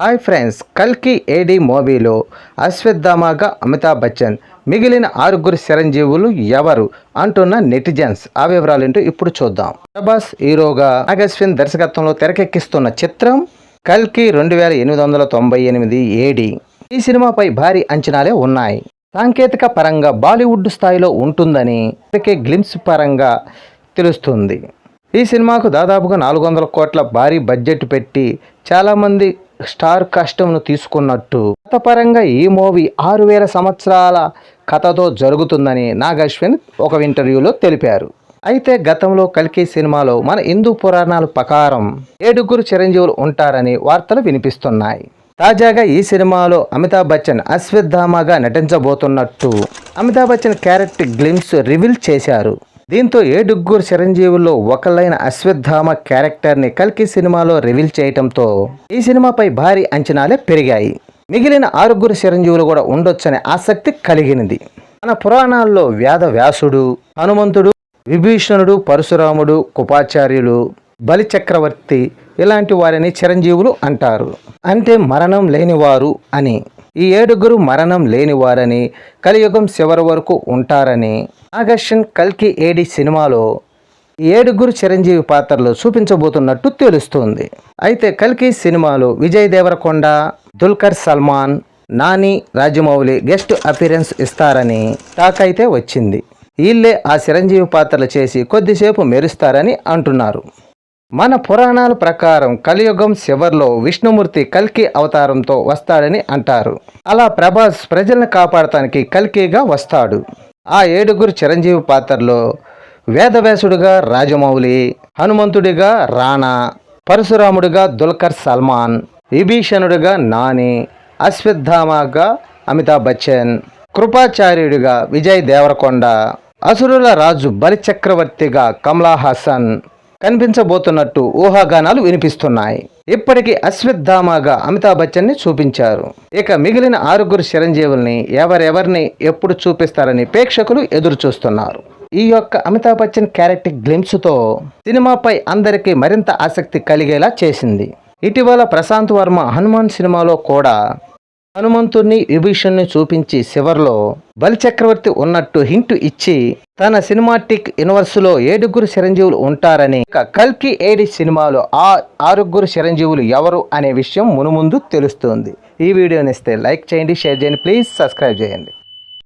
Hi friends కల్కి AD మూవీలో అశ్వత్థామాగా అమితాబ్ బచ్చన్ మిగిలిన ఆరుగురు చిరంజీవులు ఎవరు అంటున్న నెటిజన్స్ ఆ వివరాలు ఏంటో ఇప్పుడు చూద్దాం. ప్రభాస్ హీరోగా నాగశ్విన్ దర్శకత్వంలో తెరకెక్కిస్తున్న చిత్రం కల్కి రెండు వేల ఎనిమిది వందల తొంభై ఎనిమిది ఏడి. ఈ సినిమాపై భారీ అంచనాలే ఉన్నాయి. సాంకేతిక పరంగా బాలీవుడ్ స్థాయిలో ఉంటుందని ఇప్పటికే గ్లిమ్స్ పరంగా తెలుస్తుంది. ఈ సినిమాకు దాదాపుగా నాలుగు వందల కోట్ల భారీ బడ్జెట్ పెట్టి చాలామంది స్టార్ కష్టంను తీసుకున్నట్టు. కథపరంగా ఈ మూవీ ఆరు వేల సంవత్సరాల కథతో జరుగుతుందని నాగశ్విన్ ఒక ఇంటర్వ్యూలో తెలిపారు. అయితే గతంలో కల్కి సినిమాలో మన హిందూ పురాణాల ప్రకారం ఏడుగురు చిరంజీవులు ఉంటారని వార్తలు వినిపిస్తున్నాయి. తాజాగా ఈ సినిమాలో అమితాబ్ బచ్చన్ అశ్వత్థామగా నటించబోతున్నట్టు Amitabh Bachchan character glimpse reveal చేశారు. దీంతో ఏడుగురు చిరంజీవుల్లో ఒకళ్ళైన అశ్వత్థామ క్యారెక్టర్ని కల్కి సినిమాలో రివీల్ చేయటంతో ఈ సినిమాపై భారీ అంచనాలే పెరిగాయి. మిగిలిన ఆరుగురు చిరంజీవులు కూడా ఉండొచ్చనే ఆసక్తి కలిగినది. మన పురాణాల్లో వేద వ్యాసుడు హనుమంతుడు విభీషణుడు పరశురాముడు కుపాచార్యులు బలిచక్రవర్తి ఇలాంటి వారిని చిరంజీవులు అంటారు. అంటే మరణం లేనివారు అని. ఈ ఏడుగురు మరణం లేనివారని కలియుగం చివరి వరకు ఉంటారని. నాగర్షన్ కల్కి ఏడి సినిమాలో ఈ ఏడుగురు చిరంజీవి పాత్రలు చూపించబోతున్నట్టు తెలుస్తోంది. అయితే కల్కి సినిమాలో విజయ్ దేవరకొండ దుల్కర్ సల్మాన్ నాని రాజమౌళి గెస్ట్ అపీరెన్స్ ఇస్తారని టాక్ అయితే వచ్చింది. వీళ్ళే ఆ చిరంజీవి పాత్రలు చేసి కొద్దిసేపు మెరుస్తారని అంటున్నారు. మన పురాణాల ప్రకారం కలియుగం శివర్లో విష్ణుమూర్తి కల్కి అవతారంతో వస్తాడని అంటారు. అలా ప్రభాస్ ప్రజలను కాపాడటానికి కల్కిగా వస్తాడు. ఆ ఏడుగురు చిరంజీవి పాత్రలో వేదవ్యాసుడిగా రాజమౌళి హనుమంతుడిగా రాణా పరశురాముడిగా దుల్కర్ సల్మాన్ విభీషణుడిగా నాని అశ్వత్థామగా అమితాబ్ బచ్చన్ కృపాచార్యుడిగా విజయ్ దేవరకొండ అసురుల రాజు బలిచక్రవర్తిగా కమలా హాసన్ కనిపించబోతున్నట్టు ఊహాగానాలు వినిపిస్తున్నాయి. ఇప్పటికీ అశ్వత్థామాగా అమితాబ్ బచ్చన్ని చూపించారు. ఇక మిగిలిన ఆరుగురు చిరంజీవుల్ని ఎవరెవరిని ఎప్పుడు చూపిస్తారని ప్రేక్షకులు ఎదురు చూస్తున్నారు ఈ యొక్క అమితాబ్ బచ్చన్ క్యారెక్టర్ గ్లిమ్స్తో సినిమాపై అందరికీ మరింత ఆసక్తి కలిగేలా చేసింది. ఇటీవల ప్రశాంత్ వర్మ హనుమాన్ సినిమాలో కూడా హనుమంతుణ్ణి విభీషణ్ణి చూపించి చివర్లో బలిచక్రవర్తి ఉన్నట్టు హింట్ ఇచ్చి తన సినిమాటిక్ యూనివర్స్లో ఏడుగురు చిరంజీవులు ఉంటారని కల్కి ఏడి సినిమాలో ఆ ఆరుగురు చిరంజీవులు ఎవరు అనే విషయం మునుముందు తెలుస్తుంది. ఈ వీడియోని ఇస్తే లైక్ చేయండి షేర్ చేయండి ప్లీజ్ సబ్స్క్రైబ్ చేయండి.